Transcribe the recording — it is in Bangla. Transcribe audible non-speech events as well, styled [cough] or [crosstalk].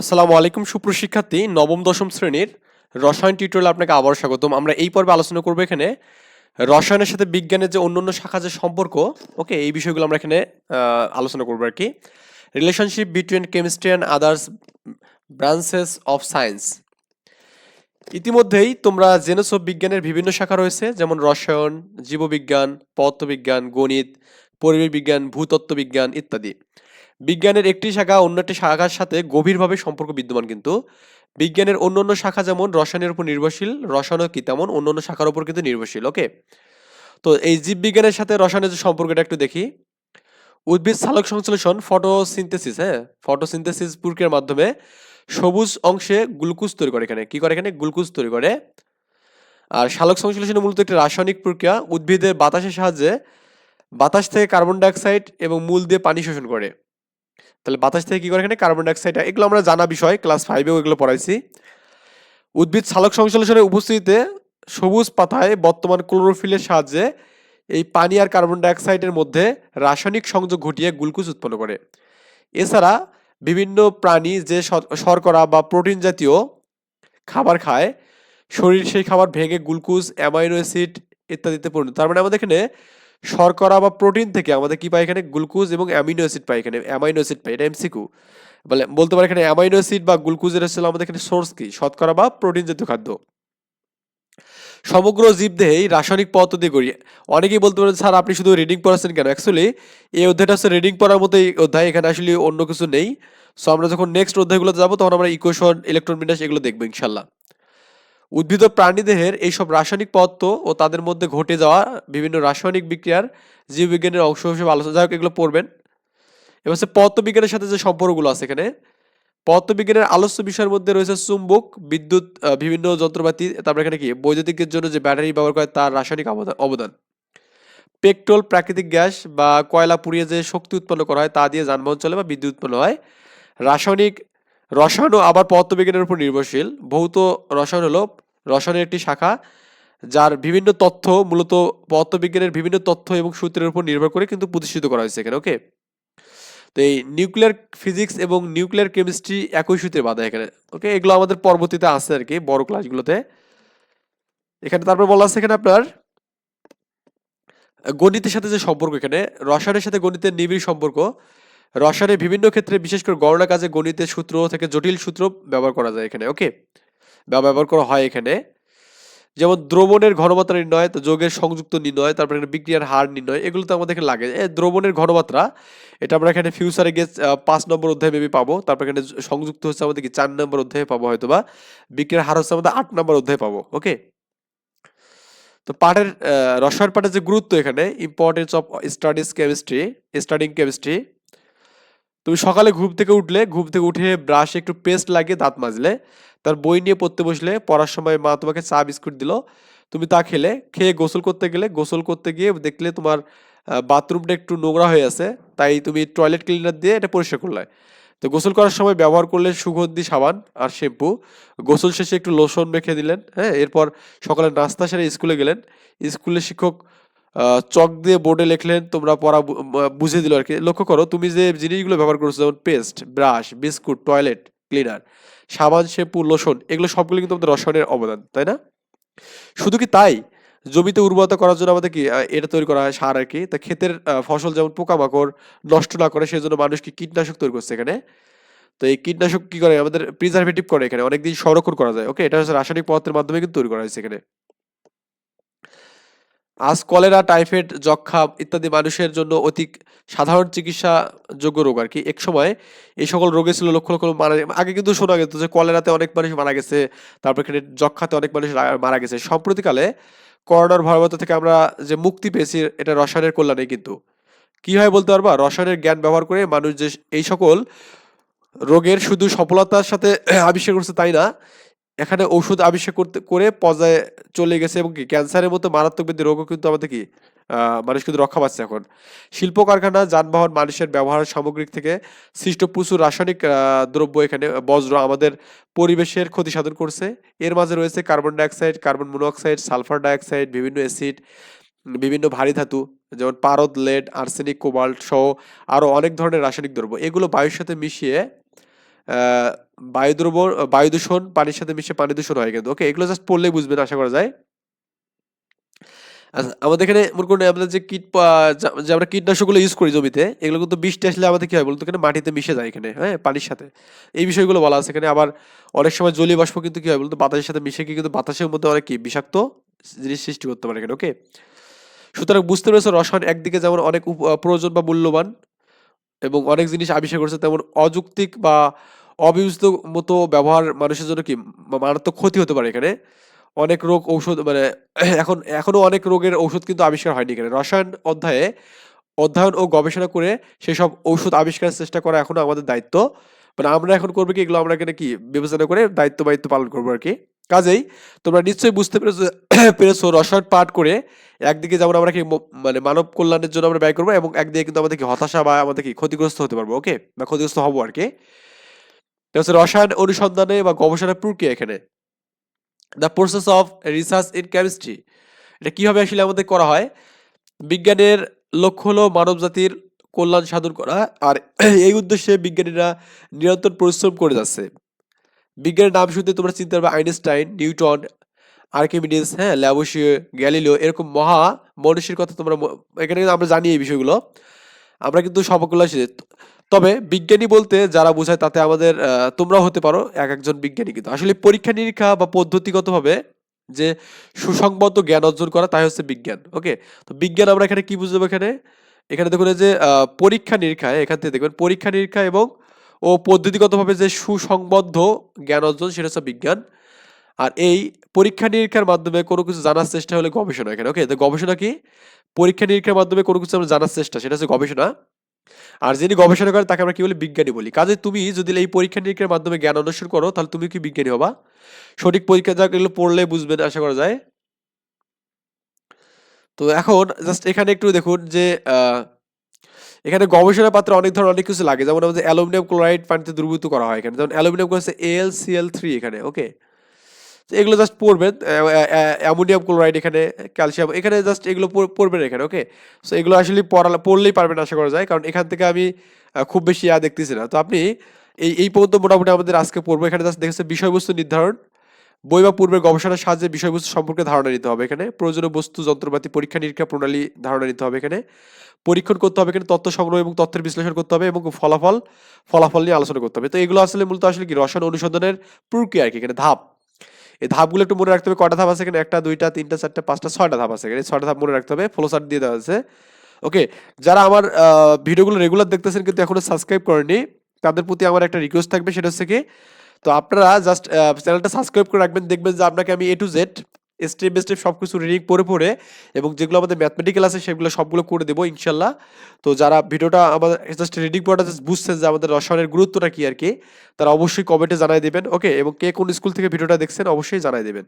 আসসালামু আলাইকুম, সুপ্রশিক্ষার্থী, নবম, দশম শ্রেণির রসায়ন টিউটোরিয়াল আপনাকে আবার স্বাগতম। আমরা এই পর্বে আলোচনা করব এখানে রসায়নের সাথে বিজ্ঞানের যে অন্য শাখা যে সম্পর্ক, ওকে, এই বিষয়গুলো আমরা এখানে আলোচনা করব আর কি। Relationship between chemistry and others branches of science ইতিমধ্যেই তোমরা জেনেছো বিজ্ঞানের বিভিন্ন শাখা রয়েছে, যেমন রসায়ন, জীববিজ্ঞান, পদার্থবিজ্ঞান, গণিত, পরিবেশ বিজ্ঞান, ভূতত্ত্ব বিজ্ঞান ইত্যাদি। বিজ্ঞানের একটি শাখা অন্য একটি শাখার সাথে গভীরভাবে সম্পর্ক বিদ্যমান কিন্তু। বিজ্ঞানের অন্য অন্য শাখা যেমন রসায়নের উপর নির্ভরশীল, রসায়নও কি তেমন অন্য অন্য শাখার উপর কিন্তু নির্ভরশীল ওকে তো এই জীববিজ্ঞানের সাথে রসায়নের যে সম্পর্কটা একটু দেখি। উদ্ভিদ সালোক সংশ্লেষণ ফটোসিনথেসিস হ্যাঁ? ফটোসিনথেসিস প্রক্রিয়ার মাধ্যমে সবুজ অংশে গ্লুকোজ তৈরি করে এখানে। কি করে এখানে? গ্লুকোজ তৈরি করে। আর সালোক সংশ্লেষণ মূলত একটি রাসায়নিক প্রক্রিয়া উদ্ভিদের বাতাসের সাহায্যে বাতাস থেকে কার্বন ডাইঅক্সাইড এবং মূল দিয়ে পানি শোষণ করে। তাহলে বাতাস থেকে কি করে এখানে? কার্বন ডাইঅক্সাইড এগুলো আমরা জানা বিষয় ক্লাস ফাইভেও এগুলো পড়াইছি। উদ্ভিদ সালোক সংশ্লেষণের উপস্থিতিতে সবুজ পাতায় বর্তমান ক্লোরোফিলের সাহায্যে এই পানি আর কার্বন ডাইঅক্সাইডের মধ্যে রাসায়নিক সংযোগ ঘটিয়ে গ্লুকোজ উৎপন্ন করে। এছাড়া বিভিন্ন প্রাণী যে শর্করা বা প্রোটিন জাতীয় খাবার খায়, শরীর সেই খাবার ভেঙে গ্লুকোজ, অ্যামাইনো অ্যাসিড ইত্যাদিতে পরিণত তার মানে আমাদের এখানে শর্করা বা প্রোটিন থেকে আমাদের কি পাই এখানে? গ্লুকোজ এবং অ্যামিনো অ্যাসিড পাই এখানে অ্যামাইনো অ্যাসিড পাই এটা এমসিকিউ বলে, বলতে পারে এখানে অ্যামাইনো অ্যাসিড বা গ্লুকোজের আসলে আমাদের এখানে সোর্স কি? শর্করা বা প্রোটিন জাতীয় খাদ্য। সমগ্র জীবদেহেই রাসায়নিক দিয়ে গড়ি অনেকেই বলতে পারেন, স্যার, আপনি শুধু রিডিং পড়াচ্ছেন কেন? অ্যাকচুয়ালি এই অধ্যায়টা হচ্ছে রিডিং পড়ার মতো এই অধ্যায়, এখানে আসলে অন্য কিছু নেই। সো আমরা যখন নেক্সট অধ্যায়গুলো যাব, তখন আমরা ইকুয়েশন ইলেকট্রন বিন্যাস এগুলো দেখব ইনশাল্লাহ উদ্ভিদ ও প্রাণীদেহের এইসব রাসায়নিক পদার্থ ও তাদের মধ্যে ঘটে যাওয়া বিভিন্ন রাসায়নিক বিক্রিয়ার জীববিজ্ঞানের অংশ হিসেবে আলোচনা যাই হোক, এগুলো পড়বেন। এবার হচ্ছে পদার্থবিজ্ঞানের সাথে যে সম্পর্কগুলো আছে এখানে, পদার্থবিজ্ঞানের আলোচ্য বিষয়ের মধ্যে রয়েছে চুম্বক, বিদ্যুৎ বিভিন্ন যন্ত্রপাতি, তারপরে এখানে কি? বৈদ্যুতিকের জন্য যে ব্যাটারি ব্যবহার করে তার রাসায়নিক অবদা- অবদান। পেট্রোল, প্রাকৃতিক গ্যাস বা কয়লা পুড়িয়ে যে শক্তি উৎপন্ন করা হয় তা দিয়ে যানবাহন চলে বা বিদ্যুৎ উৎপন্ন হয়। রাসায়নিক রসায়নও আবার পদার্থবিজ্ঞানের উপর নির্ভরশীল। ভৌত রসায়ন হলো রসায়নের একটি শাখা, যার বিভিন্ন তথ্য মূলত পদার্থবিজ্ঞানের বিভিন্ন তথ্য এবং সূত্রের উপর নির্ভর করে কিন্তু প্রতিষ্ঠিত করা হয়েছে এখানে, ওকে? তো এই নিউক্লিয়ার ফিজিক্স এবং নিউক্লিয়ার কেমিস্ট্রি একই সূত্রে বাঁধা এখানে, ওকে? এগুলো আমাদের পরবর্তীতে আসছে আর কি, বড় ক্লাসগুলোতে। এখানে তারপর বলা আছে এখানে আপনার, গণিতের সাথে যে সম্পর্ক এখানে, রসায়নের সাথে গণিতের নিবিড় সম্পর্ক। রসায়নের বিভিন্ন ক্ষেত্রে বিশেষ করে গণনা কাজে গণিতের সূত্র থেকে জটিল সূত্র ব্যবহার করা যায় এখানে, ওকে? ব্যবহার করা হয় এখানে। যেমন দ্রবণের ঘনমাত্রা নির্ণয়, তো যোগের সংযুক্ত নির্ণয়, তারপরে এখানে বিক্রিয়ার হার নির্ণয়, এগুলো তো আমাদের এখানে লাগে। দ্রবণের ঘনমাত্রা, এটা আমরা এখানে ফিউচারে গিয়ে পাঁচ নম্বর অধ্যায়ে মেবি পাবো। তারপর এখানে সংযুক্ত হচ্ছে আমাদের কি চার নম্বর অধ্যায়ে পাবো হয়তো বা বিক্রিয়ার হার হচ্ছে আমাদের আট নম্বর অধ্যায়ে পাবো ওকে তো পাঠের রসায়ন পাঠের যে গুরুত্ব এখানে importance of studies chemistry studying chemistry তুমি সকালে ঘুম থেকে উঠলে, ঘুম থেকে উঠে ব্রাশে একটু পেস্ট লাগিয়ে দাঁত মাজলে, তার বই নিয়ে পড়তে বসলে, পড়ার সময় মা তোমাকে চা বিস্কুট দিল, তুমি তা খেলে, খেয়ে গোসল করতে গেলে, গোসল করতে গিয়ে দেখলে তোমার বাথরুমটা একটু নোংরা হয়ে আছে, তাই তুমি টয়লেট ক্লিনার দিয়ে এটা পরিষ্কার করলে। তো গোসল করার সময় ব্যবহার করলে সুগন্ধি সাবান আর শ্যাম্পু গোসল শেষে একটু লোশন মেখে দিলেন হ্যাঁ এরপর সকালে নাস্তা সেরে স্কুলে গেলেন স্কুলে শিক্ষক চক দিয়ে বোর্ডে লিখলেন তোমরা পড়া বু- আহ, বুঝিয়ে দিল আর কি। লক্ষ্য করো তুমি যে জিনিসগুলো ব্যবহার করছ যেমন paste brush biscuit toilet cleaner সাবান শ্যাম্পু লোশন এগুলো সবগুলো কিন্তু আমাদের রসায়নের অবদান তাই না? শুধু কি তাই? জমিতে উর্বরতা করার জন্য আমাদের কি এটা তৈরি করা হয় সার আর কি। তা ক্ষেতের ফসল যেমন পোকামাকড় নষ্ট না করে সেই জন্য মানুষ কি কীটনাশক তৈরি করছে এখানে? তো এই কীটনাশক কি করে? আমাদের প্রিজারভেটিভ করে এখানে অনেকদিন সংরক্ষণ করা যায় ওকে এটা হচ্ছে রাসায়নিক পদার্থের মাধ্যমে কিন্তু তৈরি করা হয়েছে এখানে। আজ কলেরা, টাইফয়েড যক্ষা ইত্যাদি মানুষের জন্য অতি সাধারণ চিকিৎসা যোগ্য রোগ আর কি। এক সময় এই সকল রোগে ছিল লক্ষ লক্ষ লোক মারা আগে কিন্তু শোনা যেত যে কলেরাতে অনেক মানুষ মারা গেছে, তারপর এখানে যক্ষাতে অনেক মানুষ মারা গেছে। সম্প্রতিকালে করোনার ভয়াবহতা থেকে আমরা যে মুক্তি পেয়েছি, এটা রসায়নের কল্যাণে কিন্তু। কি হয় বলতে পারবা? রসায়নের জ্ঞান ব্যবহার করে মানুষ যে এই সকল রোগের শুধু সফলতার সাথে [clears throat] আবিষ্কার করছে তাই না এখানে ওষুধ আবিষ্কার করতে, করে পর্যায়ে চলে গেছে এবং কি? ক্যান্সারের মতো মারাত্মক ব্যাধি রোগও কিন্তু আমাদের কি? মানুষ কিন্তু রক্ষা পাচ্ছে এখন। শিল্প কারখানা, যানবাহন, মানুষের ব্যবহার সামগ্রিক থেকে সৃষ্ট প্রচুর রাসায়নিক দ্রব্য এখানে বজ্র আমাদের পরিবেশের ক্ষতি সাধন করছে। এর মাঝে রয়েছে carbon dioxide, carbon monoxide sulphur dioxide, বিভিন্ন অ্যাসিড, বিভিন্ন ভারী ধাতু, যেমন পারদ, লেড, আর্সেনিক, কোবাল্ট সহ আরও অনেক ধরনের রাসায়নিক দ্রব্য। এগুলো বায়ুর সাথে মিশিয়ে আহ, বায়ু দূষণ পানির সাথে মিশে পানি দূষণ হয় কিন্তু। ওকে এগুলো জাস্ট পড়লেই বুঝবেন আশা করা যায়। আচ্ছা, আমাদের এখানে মনে করুন আমাদের যে কীট যে আমরা কীটনাশকগুলো ইউজ করি জমিতে এগুলো কিন্তু বৃষ্টি আসলে আমাদের কি হয় বলতো এখানে মাটিতে মিশে যায় এখানে হ্যাঁ পানির সাথে। এই বিষয়গুলো বলা আছে। এখানে আবার অনেক সময় জলীয় বাষ্প কিন্তু কি হয় বলতো বাতাসের সাথে মিশে গিয়ে কিন্তু বাতাসের মধ্যে অনেক কি বিষাক্ত জিনিস সৃষ্টি করতে পারে এখানে ওকে সুতরাং বুঝতে পেরেছ রসায়ন একদিকে যেমন অনেক প্রয়োজন বা মূল্যবান এবং অনেক জিনিস আবিষ্কার করছে, তেমন অযৌক্তিক বা অবিউজিত মতো ব্যবহার মানুষের জন্য কি মারাত্মক ক্ষতি হতে পারে এখানে? অনেক রোগ ঔষধ মানে [clears throat] এখন এখনও অনেক রোগের ঔষধ কিন্তু আবিষ্কার হয়নি এখানে। রসায়ন অধ্যায়ে অধ্যয়ন ও গবেষণা করে সেসব ঔষধ আবিষ্কারের চেষ্টা করা এখনও আমাদের দায়িত্ব। মানে আমরা এখন করব কি, এগুলো আমরা এখানে কি বিবেচনা করে দায়িত্ব দায়িত্ব পালন করব আর কি? কাজেই তোমরা নিশ্চয়ই বুঝতে পেরেছ পেরেছ রসায়ন পাঠ করে একদিকে যেমন আমরা কি মানে মানব কল্যাণের জন্য আমরা ব্যয় করব এবং একদিকে কিন্তু আমাদের কি হতাশা বা আমাদের কি ক্ষতিগ্রস্ত হতে পারব ওকে বা ক্ষতিগ্রস্ত হব আর কি। হচ্ছে রসায়ন অনুসন্ধানে বা গবেষণার প্রক্রিয়া এখানে। The process of research in chemistry এটা কীভাবে আসলে আমাদের করা হয়? বিজ্ঞানের লক্ষ্য হলো মানব জাতির কল্যাণ সাধন করা, আর এই উদ্দেশ্যে বিজ্ঞানীরা নিরন্তর পরিশ্রম করে যাচ্ছে। বিজ্ঞানের নাম শুনতে তোমরা চিনতে পারবে, আইনস্টাইন, নিউটন, আর্কিমিডিস হ্যাঁ ল্যাবোসিও, গ্যালিলিও, এরকম মহা মনীষীর কথা তোমরা এখানে কিন্তু আমরা জানি এই বিষয়গুলো। আমরা কিন্তু সবগুলো তবে বিজ্ঞানী বলতে যারা বোঝায় তাতে আমাদের তোমরাও হতে পারো, এক একজন বিজ্ঞানী কিন্তু। আসলে পরীক্ষা নিরীক্ষা বা পদ্ধতিগতভাবে যে সুসংবদ্ধ জ্ঞান অর্জন করা, তাই হচ্ছে বিজ্ঞান, ওকে? তো বিজ্ঞান আমরা এখানে কি বুঝব এখানে? এখানে দেখুন যে পরীক্ষা নিরীক্ষায় এখান থেকে দেখবেন পরীক্ষা নিরীক্ষা এবং ও পদ্ধতিগতভাবে যে সুসংবদ্ধ জ্ঞান অর্জন সেটা হচ্ছে বিজ্ঞান। আর এই পরীক্ষা নিরীক্ষার মাধ্যমে কোনো কিছু জানার চেষ্টা হলে গবেষণা এখানে। ওকে তো গবেষণা কি? পরীক্ষা নিরীক্ষার মাধ্যমে কোনো কিছু আমরা জানার চেষ্টা সেটা হচ্ছে গবেষণা। আর যিনি গবেষণা করেন তাকে আমরা কি বলি? বিজ্ঞানী বলি। কাজে তুমি যদি এই পরীক্ষা নিরীক্ষার মাধ্যমে জ্ঞান অন্বেষণ করো তাহলে তুমি কি বিজ্ঞানী হবা? সঠিক পরীক্ষা যা এগুলো পড়লে বুঝবেন আশা করা যায়। তো এখন জাস্ট এখানে একটু দেখুন যে আহ, এখানে গবেষণা পাত্রে অনেক ধরনের অনেক কিছু লাগে। যেমন আমাদের অ্যালুমিনিয়াম ক্লোরাইড পানিতে দ্রবীভূত করা হয় এখানে। যেমন অ্যালুমিনিয়াম হচ্ছে এল সিএল থ্রি এখানে, ওকে? এগুলো জাস্ট পড়বেন অ্যামোনিয়াম ক্লোরাইড এখানে, ক্যালসিয়াম, এখানে জাস্ট এগুলো পড়- পড়বেন এখানে, ওকে? সো এগুলো আসলে পড়া পড়লেই পারবেন আশা করা যায়, কারণ এখান থেকে আমি খুব বেশি ইয়া দেখতেছি না। তো আপনি এই এই পর্যন্ত মোটামুটি আমাদের আজকে পড়ব। এখানে জাস্ট দেখেছে বিষয়বস্তু নির্ধারণ বই বা পূর্বের গবেষণার সাহায্যে বিষয়বস্তু সম্পর্কে ধারণা নিতে হবে এখানে। প্রয়োজনীয় বস্তু, যন্ত্রপাতি, পরীক্ষা, নিরীক্ষা প্রণালী ধারণা নিতে হবে এখানে। পরীক্ষণ করতে হবে এখানে, তথ্য সংগ্রহ এবং তথ্যের বিশ্লেষণ করতে হবে এবং ফলাফল ফলাফল নিয়ে আলোচনা করতে হবে। তো এগুলো আসলে মূলত আসলে কি? রসায়ন অনুসন্ধানের প্রক্রিয়া আর কি, এখানে ধাপ। এই ধাপগুলো একটু মনে রাখতে হবে কটা ধাপ আছে এখানে? একটা, দুইটা, তিনটা, চারটা, পাঁচটা, ছয়টা ধাপ আছে এখানে। ছয়টা ধাপ মনে রাখতে হবে। ফ্লো চার্ট দিয়ে দেওয়া আছে। ওকে, যারা আমার ভিডিওগুলো রেগুলার দেখতেছেন কিন্তু এখনও সাবস্ক্রাইব করেনি তাদের প্রতি আমার একটা রিকোয়েস্ট থাকবে, সেটা হচ্ছে কি তো আপনারা জাস্ট চ্যানেলটা সাবস্ক্রাইব করে রাখবেন, দেখবেন যে আপনাকে আমি A to Z step by step সব কিছু রিডিং পড়ে পড়ে এবং যেগুলো আমাদের ম্যাথমেটিক্যাল আছে সেগুলো সবগুলো করে দেবো, ইনশাল্লাহ। তো যারা ভিডিওটা আমাদের জাস্ট রিডিং পড়াটা জাস্ট বুঝছেন যে আমাদের রসায়নের গুরুত্বটা কী আর কি, তারা অবশ্যই কমেন্টে জানাই দেবেন ওকে এবং কে কোন স্কুল থেকে ভিডিওটা দেখছেন, অবশ্যই জানাই দেবেন।